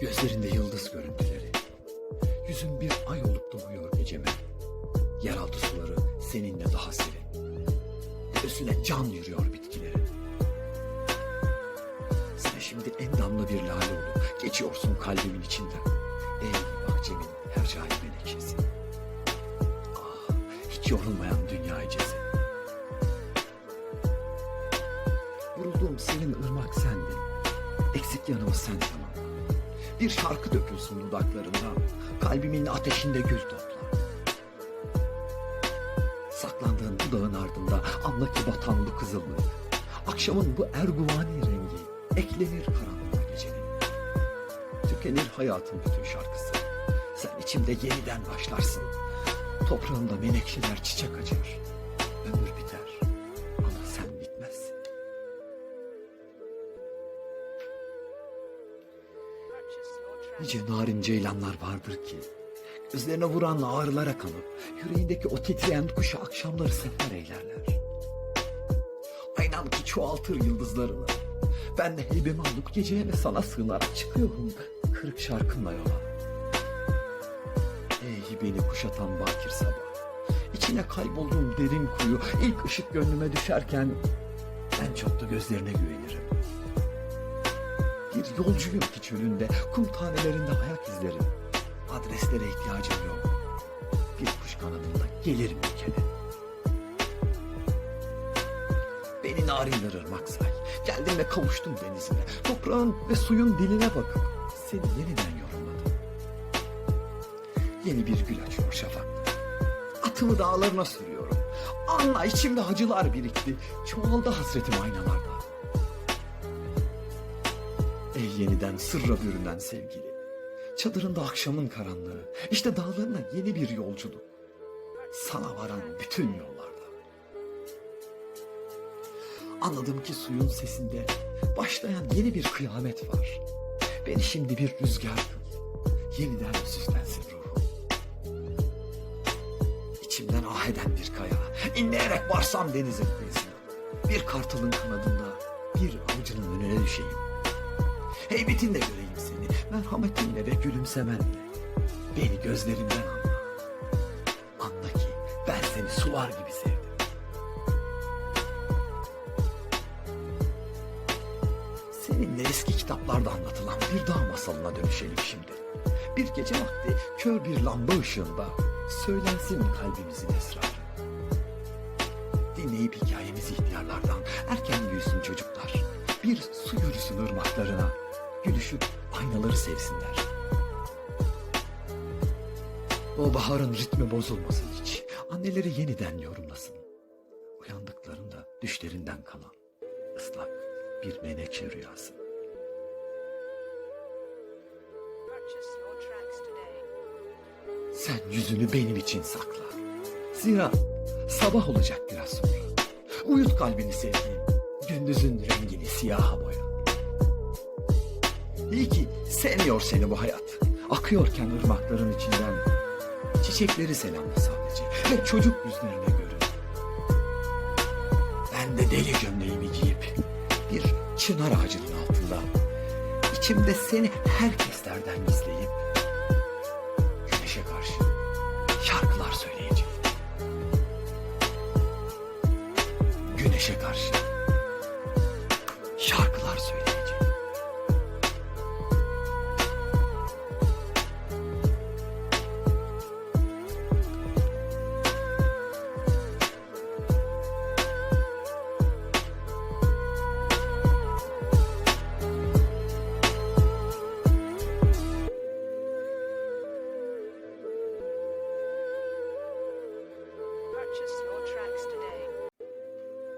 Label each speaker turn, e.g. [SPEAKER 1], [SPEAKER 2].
[SPEAKER 1] Gözlerinde yıldız görüntüleri. Yüzün bir ay olup doğuyor geceme. Yeraltı suları seninle daha serin. Göğsüne can yürüyor bitkilerin. Sen şimdi en damla bir lale olup geçiyorsun kalbimin içinden. Ey bahçemin hercai menekşesi. Ah, hiç yorulmayan dünya ecesi. Vurulduğum senin ırmak sendin. Eksik yanımı sen tamam. Bir şarkı dökülsün dudaklarından. Kalbimin ateşinde gül topla. Saklandığın dudağın ardında anla ki batan bu kızıllık. Akşamın bu erguvani rengi eklenir karanlığa gecenin. Tükenir hayatın bütün şarkısı. Sen içimde yeniden başlarsın. Toprağımda menekşeler çiçek açar. Ömür Nice narin ceylanlar vardır ki Üzerine vuran ağrılara kanıp Yüreğindeki o titreyen kuşa akşamları sefer eylerler. Aynan ki çoğaltır yıldızlarını. Ben de heybemi alıp geceye ve sana sığınarak çıkıyorum. Kırık şarkımla yola. Ey beni kuşatan bakir sabah. İçine kaybolduğum derin kuyu ilk ışık gönlüme düşerken En çok da gözlerine güvenirim bir yolcuyum ki çölünde, kum tanelerinde ayak izlerim. Adreslere ihtiyacım yok. Bir kuş kanadında gelirim kere. Beni narinler ırmak say. Geldim ve kavuştum denizine. Toprağın ve suyun diline bakıp seni yeniden yorumladım. Yeni bir gül açıyor şafakta. Atımı dağlarına sürüyorum. Anla içimde acılar birikti. Çoğaldı hasretim aynalarda. Ey yeniden sırra bürünen sevgili. Çadırında akşamın karanlığı. İşte dağlarına yeni bir yolculuk. Sana varan bütün yollarda. Anladım ki suyun sesinde başlayan yeni bir kıyamet var. Beni şimdi bir rüzgar kıl. Yeniden süslensin ruhum. İçimden ah eden bir kaya. İnleyerek varsam denizin kıyısına. Bir kartalın kanadında bir avcının önüne düşeyim. Heybetinle göreyim seni, merhametinle ve gülümsemenle. Beni gözlerinden anla. Anla ki ben seni sular gibi sevdim. Seninle eski kitaplarda anlatılan bir dağ masalına dönüşelim şimdi. Bir gece vakti kör bir lamba ışığında söylensin kalbimizin esrarı. Dinleyip hikayemizi ihtiyarlardan erken büyüsün çocuklar. Bir su yürüsün ırmaklarına. Gülüşüp aynaları sevsinler. O baharın ritmi bozulmasın hiç. Anneleri yeniden yorumlasın. Uyandıklarında düşlerinden kalan ıslak bir menekşe rüyası. Sen yüzünü benim için sakla. Zira sabah olacak biraz sonra. Uyut kalbini sevdiğim. Gündüzün rengini siyaha boya. İyi ki sevmiyor seni bu hayat. Akıyorken ırmakların içinden çiçekleri selamla sadece ve çocuk yüzlerine görün. Ben de deli gömleğimi giyip bir çınar ağacının altında içimde seni herkeslerden gizleyip güneşe karşı şarkılar söyleyeceğim. Güneşe karşı.